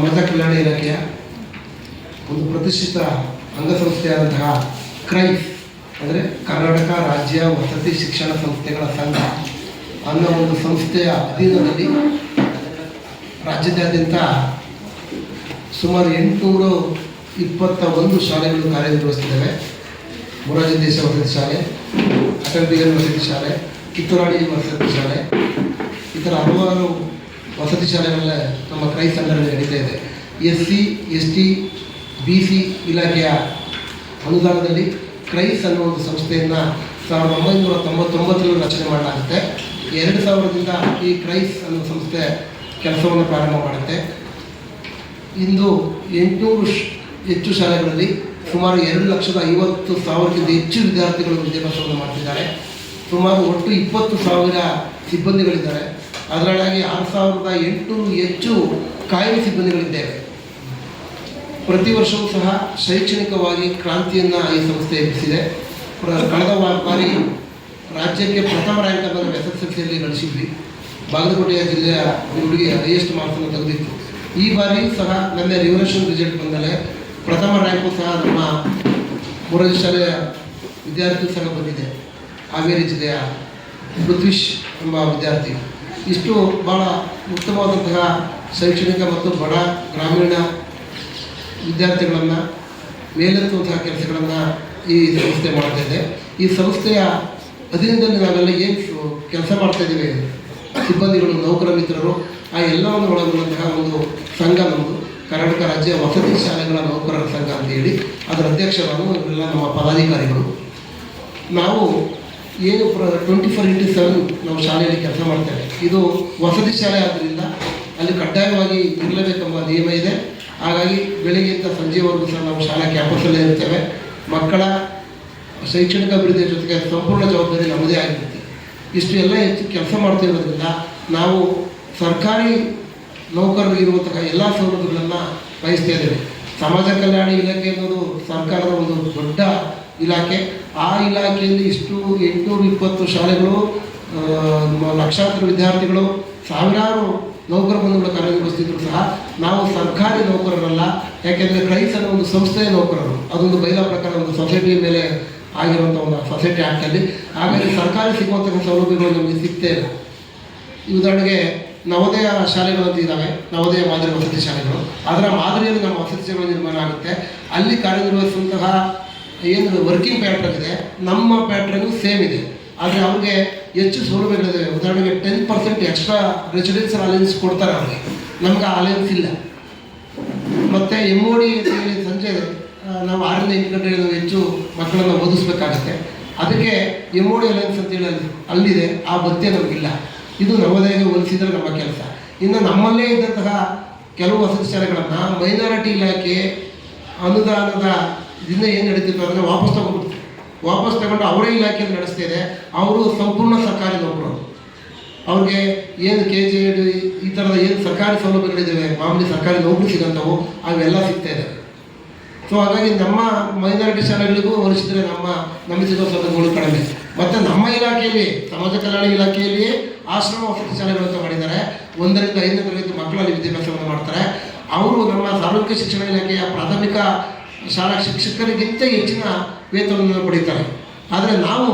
ಸಮಾಜ ಕಲ್ಯಾಣ ಇಲಾಖೆಯ ಒಂದು ಪ್ರತಿಷ್ಠಿತ ಅಂಗಸಂಸ್ಥೆಯಾದಂತಹ ಕ್ರೈ, ಅಂದರೆ ಕರ್ನಾಟಕ ರಾಜ್ಯ ವಸತಿ ಶಿಕ್ಷಣ ಸಂಸ್ಥೆಗಳ ಸಂಘ ಅನ್ನೋ ಒಂದು ಸಂಸ್ಥೆಯ ಅಧೀನದಲ್ಲಿ ರಾಜ್ಯದಾದ್ಯಂತ ಸುಮಾರು ಎಂಟುನೂರು ಇಪ್ಪತ್ತ ಒಂದು ಶಾಲೆಗಳು ಕಾರ್ಯನಿರ್ವಹಿಸ್ತಿದ್ದಾವೆ ಮೊರಾರ್ಜಿ ದೇಶ ವಸತಿ ಶಾಲೆ, ಅಟಲ್ ಬಿಹಾರಿ ವಸತಿ ಶಾಲೆ, ಕಿತ್ತೂರಾಣಿ ವಸತಿ ಶಾಲೆ, ಈ ಥರ ಹಲವಾರು ವಸತಿ ಶಾಲೆಗಳೆಲ್ಲ ನಮ್ಮ ಕ್ರೈಸ್ ಸಂಘಟನೆ ನಡೀತಾ ಇದೆ. S C, S T, B C ಇಲಾಖೆಯ ಅನುದಾನದಲ್ಲಿ ಕ್ರೈಸ್ ಅನ್ನೋ ಒಂದು ಸಂಸ್ಥೆಯನ್ನು ಸಾವಿರದ ಒಂಬೈನೂರ ತೊಂಬತ್ತೊಂಬತ್ತರಲ್ಲಿ ರಚನೆ ಮಾಡಲಾಗುತ್ತೆ. ಎರಡು ಸಾವಿರದಿಂದ ಈ ಕ್ರೈಸ್ ಅನ್ನೋ ಸಂಸ್ಥೆ ಕೆಲಸವನ್ನು ಪ್ರಾರಂಭ ಮಾಡುತ್ತೆ. ಇಂದು ಎಂಟುನೂರು ಹೆಚ್ಚು ಶಾಲೆಗಳಲ್ಲಿ ಸುಮಾರು ಎರಡು ಲಕ್ಷದ ಐವತ್ತು ಸಾವಿರಕ್ಕಿಂತ ಹೆಚ್ಚು ವಿದ್ಯಾರ್ಥಿಗಳು ವಿದ್ಯಾಭ್ಯಾಸವನ್ನು ಮಾಡ್ತಿದ್ದಾರೆ. ಸುಮಾರು ಒಟ್ಟು ಇಪ್ಪತ್ತು ಸಾವಿರ ಸಿಬ್ಬಂದಿಗಳಿದ್ದಾರೆ. ಅದರೊಳಗೆ ಆರು ಸಾವಿರದ ಎಂಟುನೂರು ಹೆಚ್ಚು ಕಾಯಂ ಸಿಬ್ಬಂದಿಗಳಿದ್ದೇವೆ. ಪ್ರತಿ ವರ್ಷವೂ ಸಹ ಶೈಕ್ಷಣಿಕವಾಗಿ ಕ್ರಾಂತಿಯನ್ನು ಈ ಸಂಸ್ಥೆ ಎಬ್ಬಿಸಿದೆ. ಕಳೆದ ಬಾರಿ ರಾಜ್ಯಕ್ಕೆ ಪ್ರಥಮ ರ್ಯಾಂಕ್ ಅನ್ನು ಎಸ್ ಎಸ್ ಎಲ್ ಸಿಯಲ್ಲಿ ಬಾಗಲಕೋಟೆಯ ಜಿಲ್ಲೆಯ ಹುಡುಗಿ ಹೈಯೆಸ್ಟ್ ಮಾರ್ಕ್ಸನ್ನು ತೆಗೆದಿತ್ತು. ಈ ಬಾರಿ ಸಹ ನನ್ನ ರಿವಲ್ಯೂಷನ್ ರಿಸಲ್ಟ್ ಬಂದಲೇ ಪ್ರಥಮ ರ್ಯಾಂಕು ಸಹ ನಮ್ಮ ಮೂರನೇ ಶಾಲೆಯ ವಿದ್ಯಾರ್ಥಿ ಸಹ ಬಂದಿದೆ. ಹಾವೇರಿ ಜಿಲ್ಲೆಯ ಪೃಥ್ವಿಶ್ ಎಂಬ ವಿದ್ಯಾರ್ಥಿ. ಇಷ್ಟು ಭಾಳ ಉತ್ತಮವಾದಂತಹ ಶೈಕ್ಷಣಿಕ ಮತ್ತು ಬಡ ಗ್ರಾಮೀಣ ವಿದ್ಯಾರ್ಥಿಗಳನ್ನು ಮೇಲೆತ್ತುವಂತಹ ಕೆಲಸಗಳನ್ನು ಈ ಸಂಸ್ಥೆ ಮಾಡ್ತಾ ಇದೆ. ಈ ಸಂಸ್ಥೆಯ ಅಧೀನದಲ್ಲಿ ನಾವೆಲ್ಲ ಏನು ಕೆಲಸ ಮಾಡ್ತಾ ಇದ್ದೀವಿ? ಸಿಬ್ಬಂದಿಗಳು, ನೌಕರ ಮಿತ್ರರು, ಆ ಎಲ್ಲವನ್ನು ಒಳಗೊಂಡಂತಹ ಒಂದು ಸಂಘ ನಮ್ಮದು ಕರ್ನಾಟಕ ರಾಜ್ಯ ವಸತಿ ಶಾಲೆಗಳ ನೌಕರರ ಸಂಘ ಅಂತೇಳಿ. ಅದರ ಅಧ್ಯಕ್ಷರನ್ನು ಇವರೆಲ್ಲ ನಮ್ಮ ಪದಾಧಿಕಾರಿಗಳು. ನಾವು ಏನು ಪ್ರ ಟ್ವೆಂಟಿ ಫೋರ್ ಇಂಟು ಸೆವೆನ್ ನಾವು ಶಾಲೆಯಲ್ಲಿ ಕೆಲಸ ಮಾಡ್ತೇವೆ. ಇದು ವಸತಿ ಶಾಲೆ ಆದ್ದರಿಂದ ಅಲ್ಲಿ ಕಡ್ಡಾಯವಾಗಿ ಇರಲೇಬೇಕೆಂಬ ನಿಯಮ ಇದೆ. ಹಾಗಾಗಿ ಬೆಳಿಗ್ಗೆಯಿಂದ ಸಂಜೆವರೆಗೂ ಸಹ ನಾವು ಶಾಲಾ ಕ್ಯಾಂಪಸಲ್ಲೇ ಇರ್ತೇವೆ. ಮಕ್ಕಳ ಶೈಕ್ಷಣಿಕ ಅಭಿವೃದ್ಧಿಯ ಜೊತೆಗೆ ಸಂಪೂರ್ಣ ಜವಾಬ್ದಾರಿ ನಮ್ಮದೇ ಆಗಿರುತ್ತೆ. ಇಷ್ಟು ಎಲ್ಲ ಹೆಚ್ಚು ಕೆಲಸ ಮಾಡ್ತಿರೋದ್ರಿಂದ ನಾವು ಸರ್ಕಾರಿ ನೌಕರರು ಇರುವಂತಹ ಎಲ್ಲ ಸೌಲಭ್ಯಗಳನ್ನು ಬಯಸ್ತಾ ಇದ್ದೇವೆ. ಸಮಾಜ ಕಲ್ಯಾಣ ಇಲಾಖೆ ಅನ್ನೋದು ಸರ್ಕಾರದ ಒಂದು ದೊಡ್ಡ ಇಲಾಖೆ. ಆ ಇಲಾಖೆಯಲ್ಲಿ ಇಷ್ಟು ಎಂಟುನೂರ ಇಪ್ಪತ್ತು ಶಾಲೆಗಳು ಲಕ್ಷಾಂತರ ವಿದ್ಯಾರ್ಥಿಗಳು ಸಾವಿರಾರು ನೌಕರ ಬಂಧುಗಳು ಕಾರ್ಯನಿರ್ವಹಿಸ್ತಿದ್ರು ಸಹ. ನಾವು ಸರ್ಕಾರಿ ನೌಕರರಲ್ಲ, ಯಾಕೆಂದರೆ ಕ್ರೈಸ್ ಒಂದು ಸಂಸ್ಥೆಯ ನೌಕರರು. ಅದೊಂದು ಬೈಲಾ ಪ್ರಕಾರ ಒಂದು ಸೊಸೈಟಿ ಮೇಲೆ ಆಗಿರುವಂಥ ಒಂದು ಸೊಸೈಟಿ ಆ್ಯಕ್ಟಲ್ಲಿ ಹಾಗಾಗಿ ಸರ್ಕಾರಿ ಸಿಗುವಂತಹ ಸೌಲಭ್ಯಗಳು ನಮಗೆ ಸಿಗ್ತೇ ಇಲ್ಲ. ಉದಾಹರಣೆಗೆ ನವೋದಯ ಶಾಲೆಗಳು ಅಂತ ಇದ್ದಾವೆ ನವೋದಯ ಮಾದರಿ ವಸತಿ ಶಾಲೆಗಳು. ಅದರ ಮಾದರಿಯಲ್ಲಿ ನಮ್ಮ ವಸತಿ ಶಾಲೆಗಳು ನಿರ್ಮಾಣ ಆಗುತ್ತೆ. ಅಲ್ಲಿ ಕಾರ್ಯನಿರ್ವಹಿಸುವಂತಹ ಏನು ವರ್ಕಿಂಗ್ ಪ್ಯಾಟ್ರನ್ ಇದೆ, ನಮ್ಮ ಪ್ಯಾಟ್ರನ್ನು ಸೇಮ್ ಇದೆ. ಆದರೆ ಅವ್ರಿಗೆ ಹೆಚ್ಚು ಸೌಲಭ್ಯಗಳಿದೆ ಉದಾಹರಣೆಗೆ ten percent extra residential allowance ಕೊಡ್ತಾರೆ ಅವ್ರಿಗೆ. ನಮ್ಗೆ ಆ ಅಲಯನ್ಸ್ ಇಲ್ಲ. ಮತ್ತು ಎಂ ಓ ಡಿ ಸಂಜೆ ನಾವು ಆರರಿಂದ ಎಂಟು ಗಂಟೆ ನಾವು ಹೆಚ್ಚು ಮಕ್ಕಳನ್ನು ಓದಿಸ್ಬೇಕಾಗತ್ತೆ. ಅದಕ್ಕೆ ಎಂ ಓ ಡಿ ಅಲಯನ್ಸ್ ಅಂತೇಳಿ ಅಲ್ಲಿ ಅಲ್ಲಿದೆ, ಆ ಭತ್ಯೆ ನಮಗಿಲ್ಲ ಇದು ನವೋದಯಗೆ ಹೋಲಿಸಿದರೆ ನಮ್ಮ ಕೆಲಸ. ಇನ್ನು ನಮ್ಮಲ್ಲೇ ಇದ್ದಂತಹ ಕೆಲವು ವಸತಿ ಶಾಲೆಗಳನ್ನು ಮೈನಾರಿಟಿ ಇಲಾಖೆ ಅನುದಾನದ ಇದನ್ನ ಏನು ನಡೀತಿತ್ತು ಅಂದರೆ ವಾಪಸ್ ತಗೊಂಡ್ಬಿಡ್ತು. ವಾಪಸ್ ತಗೊಂಡು ಅವರೇ ಇಲಾಖೆಯಲ್ಲಿ ನಡೆಸ್ತಾ ಇದೆ. ಅವರು ಸಂಪೂರ್ಣ ಸರ್ಕಾರಿ ನೌಕರರು ಅವ್ರಿಗೆ ಏನು ಕೆ ಜಿ ಈ ಥರದ ಏನು ಸರ್ಕಾರಿ ಸೌಲಭ್ಯಗಳಿದ್ದಾವೆ ಮಾಮೂಲಿ ಸರ್ಕಾರಿ ನೌಕರಿ ಸಿಗೋಂಥವು ಅವೆಲ್ಲ ಸಿಗ್ತಾ ಇದೆ. ಸೊ ಹಾಗಾಗಿ ನಮ್ಮ ಮೈನಾರಿಟಿ ಶಾಲೆಗಳಿಗೂ ಹೋಲಿಸಿದರೆ ನಮ್ಮ, ನಮಗೆ ಸಿಗೋ ಸೌಲಭ್ಯಗಳು ಕಡಿಮೆ. ಮತ್ತು ನಮ್ಮ ಇಲಾಖೆಯಲ್ಲಿ, ಸಮಾಜ ಕಲ್ಯಾಣ ಇಲಾಖೆಯಲ್ಲಿ ಆಶ್ರಮ ವಸತಿ ಶಾಲೆಗಳಂತ ಮಾಡಿದ್ದಾರೆ. ಒಂದರಿಂದ ಐದನೇ ತರಗತಿ ಮಕ್ಕಳಲ್ಲಿ ವಿದ್ಯಾಭ್ಯಾಸವನ್ನು ಮಾಡ್ತಾರೆ. ಅವರು ನಮ್ಮ ಸಾರ್ವಜನಿಕ ಶಿಕ್ಷಣ ಇಲಾಖೆಯ ಪ್ರಾಥಮಿಕ ಶಾಲಾ ಶಿಕ್ಷಕರಿಗಿಂತ ಹೆಚ್ಚಿನ ವೇತನವನ್ನು ಪಡೀತಾರೆ. ಆದರೆ ನಾವು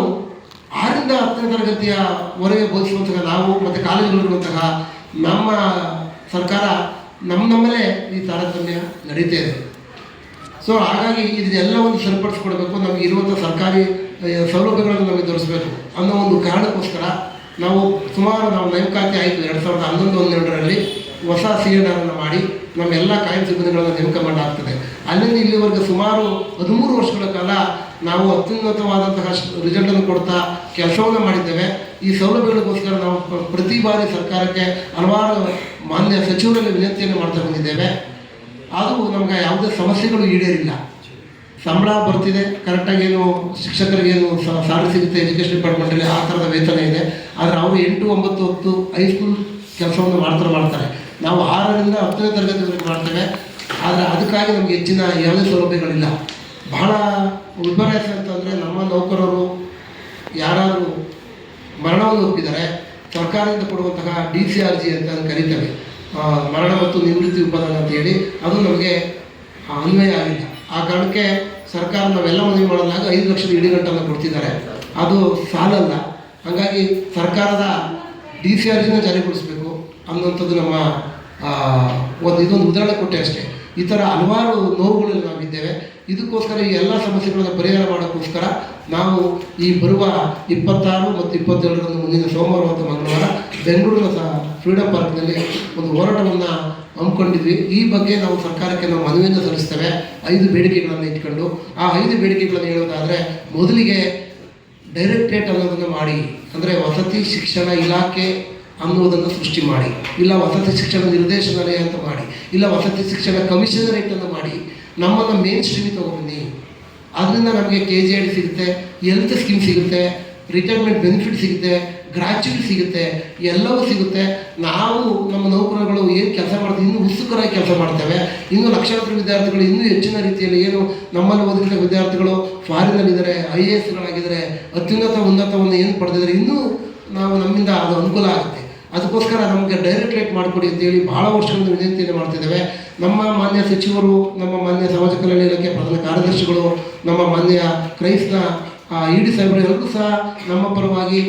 ಆರರಿಂದ ಹತ್ತನೇ ತರಗತಿಯವರೆಗೆ ಬೋಧಿಸುವಂತಹ ನಾವು ಮತ್ತು ಕಾಲೇಜುಗಳಿರುವಂತಹ ನಮ್ಮ ಸರ್ಕಾರ ನಮ್ಮ ನಮ್ಮಲ್ಲೇ ಈ ತಾರತಮ್ಯ ನಡೀತಾ ಇದೆ. ಸೊ ಹಾಗಾಗಿ ಇದನ್ನೆಲ್ಲವನ್ನು ಸರಿಪಡಿಸ್ಕೊಡ್ಬೇಕು. ನಮಗೆ ಇರುವಂಥ ಸರ್ಕಾರಿ ಸೌಲಭ್ಯಗಳನ್ನು ನಮಗೆ ತೋರಿಸಬೇಕು ಅನ್ನೋ ಒಂದು ಕಾರಣಕ್ಕೋಸ್ಕರ ನಾವು ಸುಮಾರು ನಾವು ನೇಮಕಾತಿ ಆಯಿತು. ಎರಡು ಸಾವಿರದ ಹನ್ನೊಂದು, ಹನ್ನೆರಡರಲ್ಲಿ ಹೊಸ ಸಿ ಮಾಡಿ ನಮ್ಮೆಲ್ಲ ಕಾಯಂ ಸಿಬ್ಬಂದಿಗಳನ್ನು ನೇಮಕ ಮಾಡಲಾಗ್ತದೆ. ಅಲ್ಲಿಂದ ಇಲ್ಲಿವರೆಗೆ ಸುಮಾರು ಹದಿಮೂರು ವರ್ಷಗಳ ಕಾಲ ನಾವು ಅತ್ಯುನ್ನತವಾದಂತಹ ರಿಸಲ್ಟನ್ನು ಕೊಡ್ತಾ ಕೆಲಸವನ್ನು ಮಾಡಿದ್ದೇವೆ. ಈ ಸೌಲಭ್ಯಗಳಿಗೋಸ್ಕರ ನಾವು ಪ್ರತಿ ಬಾರಿ ಸರ್ಕಾರಕ್ಕೆ ಹಲವಾರು ಮಾನ್ಯ ಸಚಿವರಲ್ಲಿ ವಿನಂತಿಯನ್ನು ಮಾಡ್ತಾ ಬಂದಿದ್ದೇವೆ. ಅದು ನಮಗೆ ಯಾವುದೇ ಸಮಸ್ಯೆಗಳು ಈಡೇರಿಲ್ಲ. ಸಂಬಳ ಬರ್ತಿದೆ. ಕರೆಕ್ಟಾಗಿ ಏನು ಶಿಕ್ಷಕರಿಗೇನು ಸಾಲ ಸಿಗುತ್ತೆ ಎಜುಕೇಷನ್ ಡಿಪಾರ್ಟ್ಮೆಂಟಲ್ಲಿ ಆ ಥರದ ವೇತನ ಇದೆ. ಆದರೆ ಅವರು ಎಂಟು, ಒಂಬತ್ತು, ಹತ್ತು ಹೈಸ್ಕೂಲ್ ಕೆಲಸವನ್ನು ಮಾಡ್ತಾರೆ ಮಾಡ್ತಾರೆ. ನಾವು ಆರರಿಂದ ಹತ್ತನೇ ತರಗತಿವರೆಗೆ ಮಾಡ್ತೇವೆ ಆದರೆ ಅದಕ್ಕಾಗಿ ನಮಗೆ ಹೆಚ್ಚಿನ ಯಾವುದೇ ಸೌಲಭ್ಯಗಳಿಲ್ಲ. ಬಹಳ ವಿಪರ್ಯಾಸ ಅಂತಂದರೆ ನಮ್ಮ ನೌಕರರು ಯಾರಾದರೂ ಮರಣವನ್ನು ಒಪ್ಪಿದ್ದಾರೆ ಸರ್ಕಾರದಿಂದ ಕೊಡುವಂತಹ ಡಿ ಸಿ ಆರ್ ಜಿ ಅಂತ ಕರೀತೇವೆ. ಮರಣ ಮತ್ತು ನಿವೃತ್ತಿ ಉಪದಾನ ಅಂತ ಹೇಳಿ. ಅದು ನಮಗೆ ಅನ್ವಯ ಆಗಿಲ್ಲ. ಆ ಕಾರಣಕ್ಕೆ ಸರ್ಕಾರ ನಾವೆಲ್ಲ ಮನವಿ ಮಾಡಿದಾಗ ಐದು ಲಕ್ಷದ ಇಡಿಗಂಟನ್ನು ಕೊಡ್ತಿದ್ದಾರೆ. ಅದು ಸಾಲಲ್ಲ. ಹಾಗಾಗಿ ಸರ್ಕಾರದ ಡಿ ಸಿ ಆರ್ ಜಿನ ಜಾರಿಗೊಳಿಸಬೇಕು ಅನ್ನುವಂಥದ್ದು ನಮ್ಮ ಒಂದು ಇದೊಂದು ಉದಾಹರಣೆ ಕೊಟ್ಟೆ ಅಷ್ಟೇ. ಈ ಥರ ಹಲವಾರು ನೋವುಗಳಲ್ಲಿ ನಾವಿದ್ದೇವೆ ಇದಕ್ಕೋಸ್ಕರ ಈ ಎಲ್ಲ ಸಮಸ್ಯೆಗಳನ್ನು ಪರಿಹಾರ ಮಾಡೋಕ್ಕೋಸ್ಕರ ನಾವು ಈ ಬರುವ ಇಪ್ಪತ್ತಾರು ಮತ್ತು ಇಪ್ಪತ್ತೇಳರಂದು ಮುಂದಿನ ಸೋಮವಾರ ಮತ್ತು ಮಂಗಳವಾರ ಬೆಂಗಳೂರಿನ ಸಹ ಫ್ರೀಡಮ್ ಪಾರ್ಕ್ನಲ್ಲಿ ಒಂದು ಹೋರಾಟವನ್ನು ಹಮ್ಮಿಕೊಂಡಿದ್ವಿ. ಈ ಬಗ್ಗೆ ನಾವು ಸರ್ಕಾರಕ್ಕೆ ನಾವು ಮನವಿಯನ್ನು ಸಲ್ಲಿಸ್ತೇವೆ. ಐದು ಬೇಡಿಕೆಗಳನ್ನು ಇಟ್ಕೊಂಡು. ಆ ಐದು ಬೇಡಿಕೆಗಳನ್ನು ಹೇಳೋದಾದರೆ ಮೊದಲಿಗೆ ಡೈರೆಕ್ಟ್ರೇಟ್ ಅನ್ನೋದನ್ನು ಮಾಡಿ. ಅಂದರೆ ವಸತಿ ಶಿಕ್ಷಣ ಇಲಾಖೆ ಅನ್ನುವುದನ್ನು ಸೃಷ್ಟಿ ಮಾಡಿ, ಇಲ್ಲ ವಸತಿ ಶಿಕ್ಷಣ ನಿರ್ದೇಶನಾಲಯ ಅಂತ ಮಾಡಿ, ಇಲ್ಲ ವಸತಿ ಶಿಕ್ಷಣ ಕಮಿಷನರೇಟ್ ಅಂತ ಮಾಡಿ, ನಮ್ಮನ್ನು ಮೇನ್ ಸ್ಟ್ರೀಮಿಗೆ ತೊಗೊಬನ್ನಿ ಅದರಿಂದ ನಮಗೆ ಕೆ ಜಿ ಐ ಸಿಗುತ್ತೆ ಹೆಲ್ತ್ ಸ್ಕೀಮ್ ಸಿಗುತ್ತೆ ರಿಟೈರ್ಮೆಂಟ್ ಬೆನಿಫಿಟ್ ಸಿಗುತ್ತೆ ಗ್ರಾಚ್ಯುಟಿ ಸಿಗುತ್ತೆ, ಎಲ್ಲವೂ ಸಿಗುತ್ತೆ. ನಾವು ನಮ್ಮ ನೌಕರಗಳು ಏನು ಕೆಲಸ ಮಾಡ್ತೀವಿ, ಇನ್ನೂ ಉತ್ಸುಕರಾಗಿ ಕೆಲಸ ಮಾಡ್ತೇವೆ. ಇನ್ನೂ ಲಕ್ಷಾಂತರ ವಿದ್ಯಾರ್ಥಿಗಳು ಇನ್ನೂ ಹೆಚ್ಚಿನ ರೀತಿಯಲ್ಲಿ ಏನು ನಮ್ಮಲ್ಲಿ ಓದಿದ ವಿದ್ಯಾರ್ಥಿಗಳು ಫಾರಿನಲ್ಲಿದ್ದಾರೆ ಐ ಎ ಎಸ್ಗಳಾಗಿದ್ದಾರೆ ಅತ್ಯುನ್ನತ, ಉನ್ನತವನ್ನು ಏನು ಪಡೆದಿದ್ದಾರೆ, ಇನ್ನೂ ನಾವು ನಮ್ಮಿಂದ ಅದು ಅನುಕೂಲ ಆಗುತ್ತೆ. ಅದಕ್ಕೋಸ್ಕರ ನಮಗೆ ಡೈರೆಕ್ಟ್ರೇಟ್ ಮಾಡಿಕೊಡಿ ಅಂತೇಳಿ ಭಾಳ ವರ್ಷಗಳಿಂದ ವಿನಂತಿಯನ್ನು ಮಾಡ್ತಿದ್ದೇವೆ. ನಮ್ಮ ಮಾನ್ಯ ಸಚಿವರು, ನಮ್ಮ ಮಾನ್ಯ ಸಮಾಜ ಕಲ್ಯಾಣ ಇಲಾಖೆ ಪ್ರಧಾನ ಕಾರ್ಯದರ್ಶಿಗಳು, ನಮ್ಮ ಮಾನ್ಯ ಕ್ರೈಸ್ತ ಇ ಡಿ ಸಾಹೇಬರು ಎಲ್ಲರೂ ಸಹ ನಮ್ಮ ಪರವಾಗಿ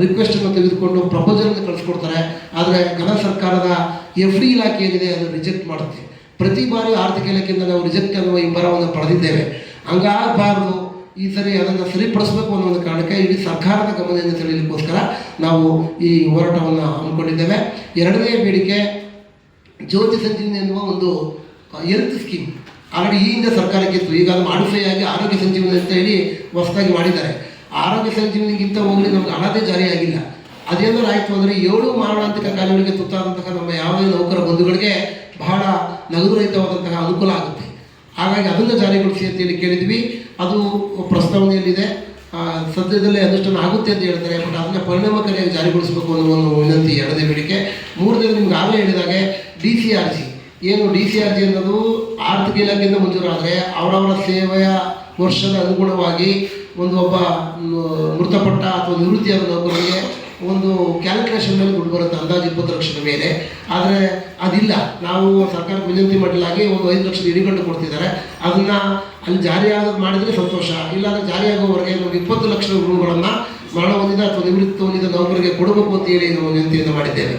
ರಿಕ್ವೆಸ್ಟನ್ನು ತೆಗೆದುಕೊಂಡು ಪ್ರಪೋಸಲ್ ಕಳಿಸ್ಕೊಡ್ತಾರೆ. ಆದರೆ ಘನ ಸರ್ಕಾರದ ಎಫ್ ಡಿ ಇಲಾಖೆ ಏನಿದೆ ಅದು ರಿಜೆಕ್ಟ್ ಮಾಡುತ್ತೆ. ಪ್ರತಿ ಬಾರಿ ಆರ್ಥಿಕ ಇಲಾಖೆಯಿಂದ ನಾವು ರಿಜೆಕ್ಟ್ ಅನ್ನುವ ಈ ಬರವನ್ನು ಪಡೆದಿದ್ದೇವೆ. ಹಂಗಾಗಬಾರ್ದು. ಈ ಸರಿ ಅದನ್ನು ಸರಿಪಡಿಸಬೇಕು ಅನ್ನೋ ಒಂದು ಕಾರಣಕ್ಕೆ ಇಡೀ ಸರ್ಕಾರದ ಗಮನದಿಂದ ಸೆಳೆಯಲಿಕ್ಕೋಸ್ಕರ ನಾವು ಈ ಹೋರಾಟವನ್ನು ಹಮ್ಮಿಕೊಂಡಿದ್ದೇವೆ. ಎರಡನೇ ಬೇಡಿಕೆ ಜ್ಯೋತಿ ಸಂಜೀವಿನಿ ಎನ್ನುವ ಒಂದು ಹೆಲ್ತ್ ಸ್ಕೀಮ್ ಆಲ್ರೆಡಿ ಈ ಹಿಂದೆ ಸರ್ಕಾರಕ್ಕೆ ಇತ್ತು ಈಗ ಅದು ಮಾಡಿಫೈ ಆಗಿ ಆರೋಗ್ಯ ಸಂಜೀವಿನಿ ಅಂತ ಹೇಳಿ ಹೊಸದಾಗಿ ಮಾಡಿದ್ದಾರೆ. ಆರೋಗ್ಯ ಸಂಜೀವಿನಿಗಿಂತ ಹೋಗಲಿ ನಮ್ಗೆ ಹಣದೇ ಜಾರಿಯಾಗಿಲ್ಲ. ಅದೇನಾದ್ರು ಆಯಿತು ಅಂದರೆ ಏಳು ಮಾರಣಾಂತಿಕ ಕಾಯಿಲೆಗಳಿಗೆ ತುತ್ತಾದಂತಹ ನಮ್ಮ ಯಾವುದೇ ನೌಕರ ಬಂಧುಗಳಿಗೆ ಬಹಳ ನಗದುರಹಿತವಾದಂತಹ ಅನುಕೂಲ ಆಗುತ್ತೆ. ಹಾಗಾಗಿ ಅದನ್ನು ಜಾರಿಗೊಳಿಸಿ ಅಂತ ಹೇಳಿ ಕೇಳಿದ್ವಿ. ಅದು ಪ್ರಸ್ತಾವನೆಯಲ್ಲಿದೆ. ಸದ್ಯದಲ್ಲೇ ಅನುಷ್ಠಾನ ಆಗುತ್ತೆ ಅಂತ ಹೇಳ್ತಾರೆ. ಬಟ್ ಅದನ್ನು ಪರಿಣಾಮಕಾರಿಯಾಗಿ ಜಾರಿಗೊಳಿಸಬೇಕು ಅನ್ನೋ ಒಂದು ವಿನಂತಿ, ಎರಡನೇ ಬೇಡಿಕೆ. ಮೂರನೇದು ನಿಮ್ಗೆ ಆಗಲೇ ಹೇಳಿದಾಗೆ ಡಿ ಸಿ ಆರ್ ಜಿ. ಏನು ಡಿ ಸಿ ಆರ್ ಜಿ ಅನ್ನೋದು ಆರ್ಥಿಕ ಇಲಾಖೆಯಿಂದ ಮಂಜೂರಾದರೆ ಅವರವರ ಸೇವೆಯ ವರ್ಷದ ಅನುಗುಣವಾಗಿ ಒಂದು ಒಬ್ಬ ಮೃತಪಟ್ಟ ಅಥವಾ ನಿವೃತ್ತಿಯಾದ ನೌಕರರಿಗೆ ಒಂದು ಕ್ಯಾಲ್ಕುಲೇಷನ್ ಮೇಲೆ ದುಡ್ಡು ಬರುತ್ತೆ, ಅಂದಾಜು ಇಪ್ಪತ್ತು ಲಕ್ಷದ ಮೇಲೆ. ಆದರೆ ಅದಿಲ್ಲ. ನಾವು ಸರ್ಕಾರಕ್ಕೆ ವಿನಂತಿ ಮಾಡಲಾಗಿ ಒಂದು ಐದು ಲಕ್ಷದ ಇಡಿಗಂಟು ಕೊಡ್ತಿದ್ದಾರೆ. ಅದನ್ನು ಅಲ್ಲಿ ಜಾರಿಯಾಗೋದು ಮಾಡಿದರೆ ಸಂತೋಷ. ಇಲ್ಲಾಂದರೆ ಜಾರಿಯಾಗುವವರೆಗೆ ನಮಗೆ ಇಪ್ಪತ್ತು ಲಕ್ಷದ ರುಗಳನ್ನು ಮರಣ ಹೊಂದಿದ ಅಥವಾ ನಿವೃತ್ತಿ ಹೊಂದಿದ ನೌಕರಿಗೆ ಕೊಡಬೇಕು ಅಂತ ಹೇಳಿ ನಾವು ವಿನಂತಿಯನ್ನು ಮಾಡಿದ್ದೇವೆ.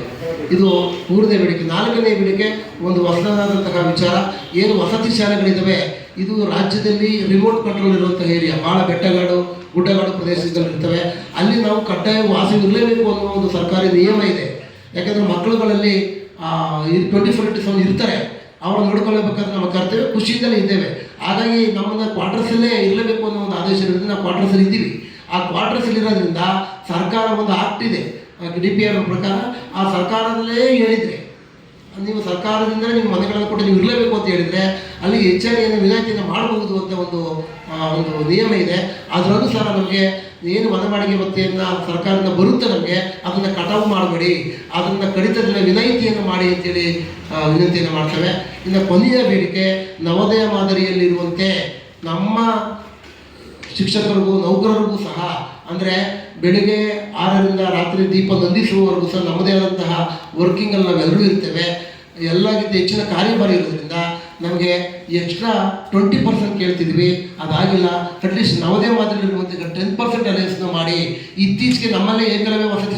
ಇದು ಮೂರನೇ ಬೇಡಿಕೆ. ನಾಲ್ಕನೇ ಬೇಡಿಕೆ ಒಂದು ಹೊಸದಾದಂತಹ ವಿಚಾರ. ಏನು ವಸತಿ ಶಾಲೆಗಳಿದ್ದಾವೆ, ಇದು ರಾಜ್ಯದಲ್ಲಿ ರಿಮೋಟ್ ಕಂಟ್ರೋಲ್ ಇರುವಂತಹ ಏರಿಯಾ ಭಾಳ ಬೆಟ್ಟಗಾಡು ಗುಡ್ಡಗಾಡು ಪ್ರದೇಶದಲ್ಲಿರ್ತವೆ ಅಲ್ಲಿ ನಾವು ಕಡ್ಡಾಯ ವಾಸವಿರಲೇಬೇಕು ಅನ್ನೋ ಒಂದು ಸರ್ಕಾರಿ ನಿಯಮ ಇದೆ. ಯಾಕಂದರೆ ಮಕ್ಕಳುಗಳಲ್ಲಿ ಟ್ವೆಂಟಿ ಫೋರ್ ಇಂಟು ಸೆವೆನ್ ಇರ್ತಾರೆ. ಅವ್ರನ್ನ ನೋಡ್ಕೊಳ್ಳಬೇಕಾದ್ರೆ ನಮ್ಮ ಕರ್ತವ್ಯ ಖುಷಿಯಿಂದಲೇ ಇದ್ದೇವೆ. ಹಾಗಾಗಿ ನಮ್ಮನ್ನು ಕ್ವಾರ್ಟರ್ಸಲ್ಲೇ ಇರಲೇಬೇಕು ಅನ್ನೋ ಒಂದು ಆದೇಶ ಇರೋದ್ರಿಂದ ನಾವು ಕ್ವಾರ್ಟರ್ಸಲ್ಲಿ ಇದ್ದೀವಿ. ಆ ಕ್ವಾರ್ಟರ್ಸಲ್ಲಿ ಇರೋದ್ರಿಂದ ಸರ್ಕಾರ ಒಂದು ಆಕ್ಟ್ ಇದೆ. ಡಿ ಪಿ ಆರ್ ಪ್ರಕಾರ ಆ ಸರ್ಕಾರದಲ್ಲೇ ಹೇಳಿದರೆ ನೀವು ಸರ್ಕಾರದಿಂದ ನಿಮ್ಮ ಮನೆಗಳನ್ನು ಕೊಟ್ಟು ನೀವು ಇರಲೇಬೇಕು ಅಂತ ಹೇಳಿದರೆ ಅಲ್ಲಿ ಹೆಚ್ಚಾಗಿ ವಿನಾಯಿತಿಯನ್ನು ಮಾಡಬಹುದು ಅಂತ ಒಂದು ಒಂದು ನಿಯಮ ಇದೆ. ಅದರ ಅನುಸಾರ ನಮಗೆ ಏನು ಮನೆ ಬಾಡಿಗೆ ಭತ್ಯೆಯನ್ನು ಸರ್ಕಾರದಿಂದ ಬರುತ್ತೆ ನಮಗೆ, ಅದನ್ನು ಕಟಾವು ಮಾಡಬೇಡಿ. ಅದನ್ನು ಕಡಿತದಿಂದ ವಿನಾಯಿತಿಯನ್ನು ಮಾಡಿ ಅಂತೇಳಿ ವಿನಂತಿಯನ್ನು ಮಾಡ್ತೇವೆ. ಇನ್ನು ಕೊನೆಯ ಬೇಡಿಕೆ, ನವೋದಯ ಮಾದರಿಯಲ್ಲಿರುವಂತೆ ನಮ್ಮ ಶಿಕ್ಷಕರಿಗೂ, ನೌಕರರಿಗೂ ಸಹ, ಅಂದರೆ ಬೆಳಿಗ್ಗೆ ಆರರಿಂದ ರಾತ್ರಿ ದೀಪ ನಂದಿಸುವವರೆಗೂ ಸಹ ನಮ್ಮದೇ ಆದಂತಹ ವರ್ಕಿಂಗಲ್ಲಿ ನಾವೆಲ್ಲರೂ ಇರ್ತೇವೆ. ಎಲ್ಲಕ್ಕಿಂತ ಹೆಚ್ಚಿನ ಕಾರ್ಯಭಾರ ಇರೋದ್ರಿಂದ ನಮಗೆ ಎಕ್ಸ್ಟ್ರಾ ಟ್ವೆಂಟಿ ಪರ್ಸೆಂಟ್ ಕೇಳ್ತಿದ್ವಿ. ಅದಾಗಿಲ್ಲ ಅಟ್ಲೀಸ್ಟ್ ನವೋದಯ ಮಾದರಿ ಇರುವಂತೆ ಟೆನ್ ಪರ್ಸೆಂಟ್ ಅಲೈನ್ಸ್ನ ಮಾಡಿ ಇತ್ತೀಚೆಗೆ ನಮ್ಮಲ್ಲೇ ಏಕಲವ್ಯ ವಸತಿ